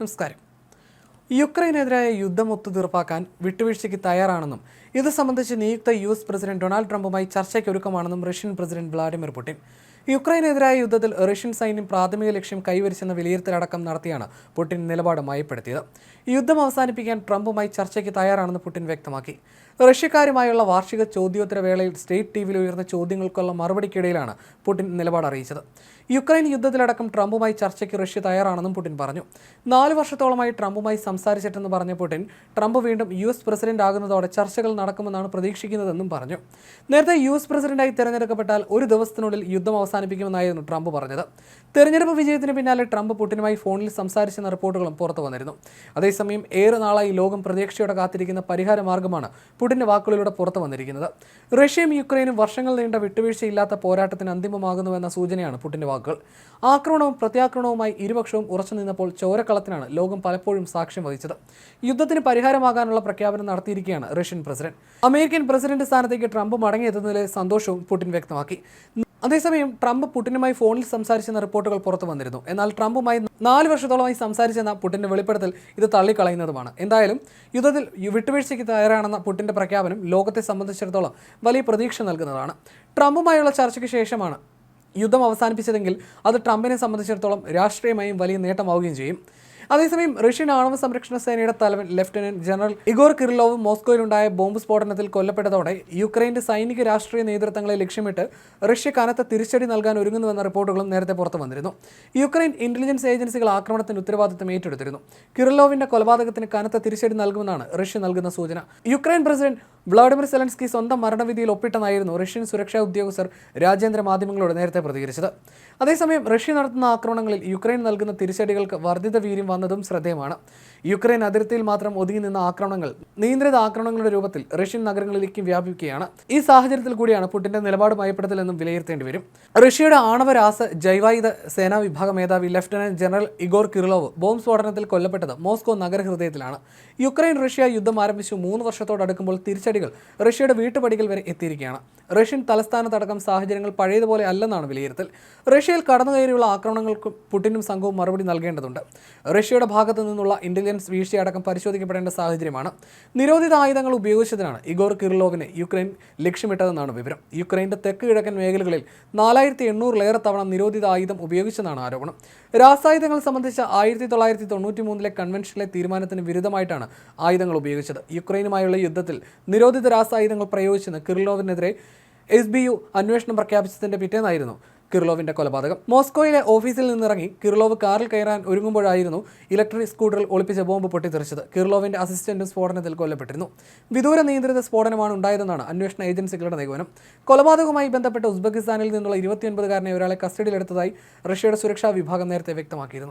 നമസ്കാരം. യുക്രൈനെതിരായ യുദ്ധം ഒത്തുതീർപ്പാക്കാൻ വിട്ടുവീഴ്ചയ്ക്ക് തയ്യാറാണെന്നും ഇത് സംബന്ധിച്ച് നിയുക്ത യു എസ് പ്രസിഡന്റ് ഡൊണാൾഡ് ട്രംപുമായി ചർച്ചയ്ക്ക് ഒരുക്കമാണെന്നും റഷ്യൻ പ്രസിഡന്റ് വ്ളാഡിമിർ പുടിൻ യുക്രൈനെതിരായ യുദ്ധത്തിൽ റഷ്യൻ സൈന്യം പ്രാഥമിക ലക്ഷ്യം കൈവരിച്ചെന്ന വിലയിരുത്തലടക്കം നടത്തിയാണ് പുടിൻ നിലപാട് മയപ്പെടുത്തിയത്. യുദ്ധം അവസാനിപ്പിക്കാൻ ട്രംപുമായി ചർച്ചയ്ക്ക് തയ്യാറാണെന്ന് പുടിൻ വ്യക്തമാക്കി. റഷ്യക്കാരുമായുള്ള വാർഷിക ചോദ്യോത്തര വേളയിൽ സ്റ്റേറ്റ് ടി വിയിൽ ഉയർന്ന ചോദ്യങ്ങൾക്കുള്ള മറുപടിക്കിടയിലാണ് പുടിൻ നിലപാട് അറിയിച്ചത്. യുക്രൈൻ യുദ്ധത്തിലടക്കം ട്രംപുമായി ചർച്ചയ്ക്ക് റഷ്യ തയ്യാറാണെന്നും പുടിൻ പറഞ്ഞു. നാല് വർഷത്തോളമായി ട്രംപുമായി സംസാരിച്ചിട്ടെന്ന് പറഞ്ഞ പുടിൻ ട്രംപ് വീണ്ടും യു എസ് പ്രസിഡന്റ് ആകുന്നതോടെ ചർച്ചകൾ നടക്കുമെന്നാണ് പ്രതീക്ഷിക്കുന്നതെന്നും പറഞ്ഞു. നേരത്തെ യു എസ് പ്രസിഡന്റായി തിരഞ്ഞെടുക്കപ്പെട്ടാൽ ഒരു ദിവസത്തിനുള്ളിൽ യുദ്ധം അവസാനിപ്പിക്കുമെന്നായിരുന്നു ട്രംപ് പറഞ്ഞത്. തെരഞ്ഞെടുപ്പ് വിജയത്തിന് പിന്നാലെ ട്രംപ് പുടിനുമായി ഫോണിൽ സംസാരിച്ചെന്ന റിപ്പോർട്ടുകളും പുറത്തു വന്നിരുന്നു. അതേസമയം ഏറെ നാളായി ലോകം പ്രതീക്ഷയോടെ കാത്തിരിക്കുന്ന പരിഹാര മാർഗമാണ് പുടിന്റെ വാക്കുകളിലൂടെ പുറത്തു വന്നിരിക്കുന്നത്. റഷ്യയും യുക്രൈനും വർഷങ്ങൾ നീണ്ട വിട്ടുവീഴ്ചയില്ലാത്ത പോരാട്ടത്തിന് അന്തിമമാകുന്നുവെന്ന സൂചനയാണ് പുടിന്റെ വാക്കുകൾ. ആക്രമണവും പ്രത്യാക്രമണവുമായി ഇരുപക്ഷവും ഉറച്ചു നിന്നപ്പോൾ ചോരക്കളത്തിനാണ് ലോകം പലപ്പോഴും സാക്ഷ്യം വഹിച്ചത്. യുദ്ധത്തിന് പരിഹാരമാകാനുള്ള പ്രഖ്യാപനം നടത്തിയിരിക്കുകയാണ് റഷ്യൻ പ്രസിഡന്റ്. അമേരിക്കൻ പ്രസിഡന്റ് സ്ഥാനത്തേക്ക് ട്രംപ് മടങ്ങിയെത്തുന്നതിലെ സന്തോഷവും പുടിൻ വ്യക്തമാക്കി. അതേസമയം ട്രംപ് പുടിനുമായി ഫോണിൽ സംസാരിച്ചെന്ന റിപ്പോർട്ടുകൾ പുറത്തു വന്നിരുന്നു. എന്നാൽ ട്രംപുമായി നാല് വർഷത്തോളമായി സംസാരിച്ചെന്ന പുടിന്റെ വെളിപ്പെടുത്തൽ ഇത് തള്ളിക്കളയുന്നതുമാണ്. എന്തായാലും യുദ്ധത്തിൽ വിട്ടുവീഴ്ചയ്ക്ക് തയ്യാറാണെന്ന പുടിന്റെ പ്രഖ്യാപനം ലോകത്തെ സംബന്ധിച്ചിടത്തോളം വലിയ പ്രതീക്ഷ നൽകുന്നതാണ്. ട്രംപുമായുള്ള ചർച്ചയ്ക്ക് ശേഷമാണ് യുദ്ധം അവസാനിപ്പിച്ചതെങ്കിൽ അത് ട്രംപിനെ സംബന്ധിച്ചിടത്തോളം രാഷ്ട്രീയമായും വലിയ നേട്ടമാവുകയും ചെയ്യും. അതേസമയം റഷ്യൻ ആണവ സംരക്ഷണ സേനയുടെ തലവൻ ലഫ്റ്റനന്റ് ജനറൽ ഇഗോർ കിറിലോവ് മോസ്കോയിലുണ്ടായ ബോംബ് സ്ഫോടനത്തിൽ കൊല്ലപ്പെട്ടതോടെ യുക്രൈന്റെ സൈനിക രാഷ്ട്രീയ നേതൃത്വങ്ങളെ ലക്ഷ്യമിട്ട് റഷ്യ കനത്ത തിരിച്ചടി നൽകാൻ ഒരുങ്ങുന്നുവെന്ന റിപ്പോർട്ടുകളും നേരത്തെ പുറത്തു വന്നിരുന്നു. യുക്രൈൻ ഇന്റലിജൻസ് ഏജൻസികൾ ആക്രമണത്തിന് ഉത്തരവാദിത്തം ഏറ്റെടുത്തിരുന്നു. കിറിലോവിന്റെ കൊലപാതകത്തിന് കനത്ത തിരിച്ചടി നൽകുമെന്നാണ് റഷ്യ നൽകുന്ന സൂചന. യുക്രൈൻ പ്രസിഡന്റ് വ്ളാഡിമിർ സെലൻസ്കി സ്വന്തം മരണവിധിയിൽ ഒപ്പിട്ടെന്നായിരുന്നു റഷ്യൻ സുരക്ഷാ ഉദ്യോഗസ്ഥർ രാജ്യാന്തര മാധ്യമങ്ങളോട് നേരത്തെ പ്രതികരിച്ചത്. അതേസമയം റഷ്യ നടത്തുന്ന ആക്രമണങ്ങളിൽ യുക്രൈൻ നൽകുന്ന തിരിച്ചടികൾക്ക് വർദ്ധിത വീര്യം വന്നതും ശ്രദ്ധേയമാണ്. യുക്രൈൻ അതിർത്തിയിൽ മാത്രം ഒതുങ്ങി നിന്ന ആക്രമണങ്ങൾ നിയന്ത്രിത ആക്രമണങ്ങളുടെ രൂപത്തിൽ റഷ്യൻ നഗരങ്ങളിലേക്കും വ്യാപിക്കുകയാണ്. ഈ സാഹചര്യത്തിൽ കൂടിയാണ് പുടിന്റെ നിലപാട് ഭയപ്പെടുത്തലെന്നും വിലയിരുത്തേണ്ടി വരും. റഷ്യയുടെ ആണവ രാസ ജൈവായുധ സേനാ വിഭാഗ മേധാവി lieutenant general Igor Kirillov bomb സ്ഫോടനത്തിൽ കൊല്ലപ്പെട്ടത് മോസ്കോ നഗരഹൃദയത്തിലാണ്. യുക്രൈൻ റഷ്യ യുദ്ധം ആരംഭിച്ചു മൂന്ന് വർഷത്തോടടുക്കുമ്പോൾ തിരിച്ചടികൾ റഷ്യയുടെ വീട്ടുപടികൾ വരെ എത്തിയിരിക്കുകയാണ്. റഷ്യൻ തലസ്ഥാനത്തടക്കം സാഹചര്യങ്ങൾ പഴയതുപോലെ അല്ലെന്നാണ് വിലയിരുത്തൽ. റഷ്യയിൽ കടന്നുകയറിയുള്ള ആക്രമണങ്ങൾക്ക് പുടിനും സംഘവും മറുപടി നൽകേണ്ടതുണ്ട്. റഷ്യയുടെ ഭാഗത്തു നിന്നുള്ള ഇന്റലിജൻസ് വീഴ്ചയടക്കം പരിശോധിക്കപ്പെടേണ്ട സാഹചര്യമാണ്. നിരോധിത ആയുധങ്ങൾ ഉപയോഗിച്ചതിനാണ് ഇഗോർ കിർലോവിനെ യുക്രൈൻ ലക്ഷ്യമിട്ടതെന്നാണ് വിവരം. യുക്രൈന്റെ തെക്ക് കിഴക്കൻ മേഖലകളിൽ നാലായിരത്തി എണ്ണൂറിലേറെ തവണ നിരോധിത ആയുധം ഉപയോഗിച്ചെന്നാണ് ആരോപണം. രാസായുധങ്ങൾ സംബന്ധിച്ച ആയിരത്തി തൊള്ളായിരത്തി തൊണ്ണൂറ്റി മൂന്നിലെ കൺവെൻഷനിലെ തീരുമാനത്തിന് വിരുദ്ധമായിട്ടാണ് ആയുധങ്ങൾ ഉപയോഗിച്ചത്. യുക്രൈനുമായുള്ള യുദ്ധത്തിൽ നിരോധിത രാസായുധങ്ങൾ പ്രയോഗിച്ചെന്ന് കിർലോവിനെതിരെ എസ് ബി യു അന്വേഷണം പ്രഖ്യാപിച്ചതിന്റെ പിറ്റേന്നായിരുന്നു കിർലോവിന്റെ കൊലപാതകം. മോസ്കോയിലെ ഓഫീസിൽ നിന്നിറങ്ങി കിർലോവ് കാറിൽ കയറാൻ ഒരുങ്ങുമ്പോഴായിരുന്നു ഇലക്ട്രിക് സ്കൂട്ടറിൽ ഒളിപ്പിച്ച ബോംബ് പൊട്ടിത്തെറിച്ചത്. കിർലോവിന്റെ അസിസ്റ്റന്റും സ്ഫോടനത്തിൽ കൊല്ലപ്പെട്ടിരുന്നു. വിദൂര നിയന്ത്രിത സ്ഫോടനമാണ് ഉണ്ടായതെന്നാണ് അന്വേഷണ ഏജൻസികളുടെ നിഗമനം. കൊലപാതകവുമായി ബന്ധപ്പെട്ട് ഉസ്ബെക്കിസ്ഥാനിൽ നിന്നുള്ള ഇരുപത്തിയൊൻപതുകാരനെ ഒരാളെ കസ്റ്റഡിയിലെടുത്തതായി റഷ്യയുടെ സുരക്ഷാ വിഭാഗം നേരത്തെ വ്യക്തമാക്കിയിരുന്നു.